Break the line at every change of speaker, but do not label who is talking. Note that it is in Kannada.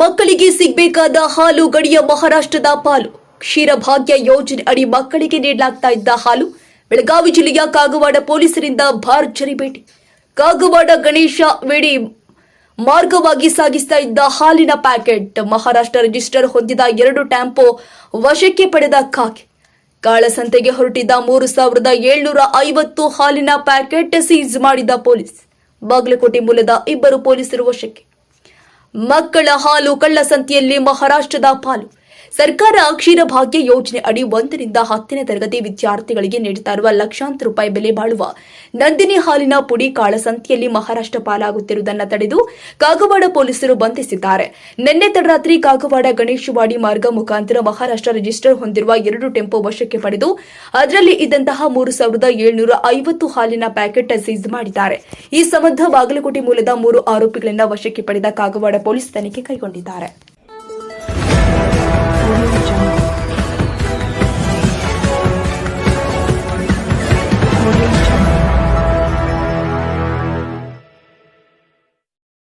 ಮಕ್ಕಳಿಗೆ ಸಿಗಬೇಕಾದ ಹಾಲು ಗಡಿಯ ಮಹಾರಾಷ್ಟ್ರದ ಪಾಲು. ಕ್ಷೀರಭಾಗ್ಯ ಯೋಜನೆ ಅಡಿ ಮಕ್ಕಳಿಗೆ ನೀಡಲಾಗ್ತಾ ಇದ್ದ ಹಾಲು ಬೆಳಗಾವಿ ಜಿಲ್ಲೆಯ ಕಾಗವಾಡ ಪೊಲೀಸರಿಂದ ಭರ್ಜರಿ ಭೇಟಿ ಕಾಗವಾಡ ಗಣೇಶ ವೇಡಿ ಮಾರ್ಗವಾಗಿ ಸಾಗಿಸ್ತಾ ಇದ್ದ ಹಾಲಿನ ಪ್ಯಾಕೆಟ್ ಮಹಾರಾಷ್ಟ್ರ ರಿಜಿಸ್ಟರ್ ಹೊಂದಿದ ಎರಡು ಟ್ಯಾಂಪೋ ವಶಕ್ಕೆ ಪಡೆದ ಖಾಕೆ ಕಾಳಸಂತೆಗೆ ಹೊರಟಿದ್ದ ಮೂರು ಸಾವಿರದ ಏಳ್ನೂರ ಐವತ್ತು ಹಾಲಿನ ಪ್ಯಾಕೆಟ್ ಸೀಸ್ ಮಾಡಿದ ಪೊಲೀಸ್. ಬಾಗಲಕೋಟೆ ಮೂಲದ ಇಬ್ಬರು ಪೊಲೀಸರು ವಶಕ್ಕೆ. ಮಕ್ಕಳ ಹಾಲು ಕಳ್ಳಸಂತೆಯಲ್ಲಿ ಮಹಾರಾಷ್ಟ್ರದ ಪಾಲು. ಸರ್ಕಾರ ಕ್ಷೀರಭಾಗ್ಯ ಯೋಜನೆ ಅಡಿ ಒಂದರಿಂದ ಹತ್ತನೇ ತರಗತಿ ವಿದ್ಯಾರ್ಥಿಗಳಿಗೆ ನೀಡುತ್ತಾ ಇರುವ ಲಕ್ಷಾಂತರ ರೂಪಾಯಿ ಬೆಲೆ ಬಾಳುವ ನಂದಿನಿ ಹಾಲಿನ ಪುಡಿ ಕಾಳಸಂತಿಯಲ್ಲಿ ಮಹಾರಾಷ್ಟ್ರ ಪಾಲಾಗುತ್ತಿರುವುದನ್ನು ತಡೆದು ಕಾಗವಾಡ ಪೊಲೀಸರು ಬಂಧಿಸಿದ್ದಾರೆ. ನಿನ್ನೆ ತಡರಾತ್ರಿ ಕಾಗವಾಡ ಗಣೇಶವಾಡಿ ಮಾರ್ಗ ಮುಖಾಂತರ ಮಹಾರಾಷ್ಟ್ರ ರಿಜಿಸ್ಟರ್ ಹೊಂದಿರುವ ಎರಡು ಟೆಂಪೋ ವಶಕ್ಕೆ ಪಡೆದು ಅದರಲ್ಲಿ ಇದ್ದಂತಹ ಮೂರು ಸಾವಿರದ ಏಳ್ನೂರ ಐವತ್ತು ಹಾಲಿನ ಪ್ಯಾಕೆಟ್ ಸೀಸ್ ಮಾಡಿದ್ದಾರೆ. ಈ ಸಂಬಂಧ ಬಾಗಲಕೋಟೆ ಮೂಲದ ಮೂರು ಆರೋಪಿಗಳಿಂದ ವಶಕ್ಕೆ ಪಡೆದ ಕಾಗವಾಡ ಪೊಲೀಸ್ ತನಿಖೆ ಕೈಗೊಂಡಿದ್ದಾರೆ.
Audio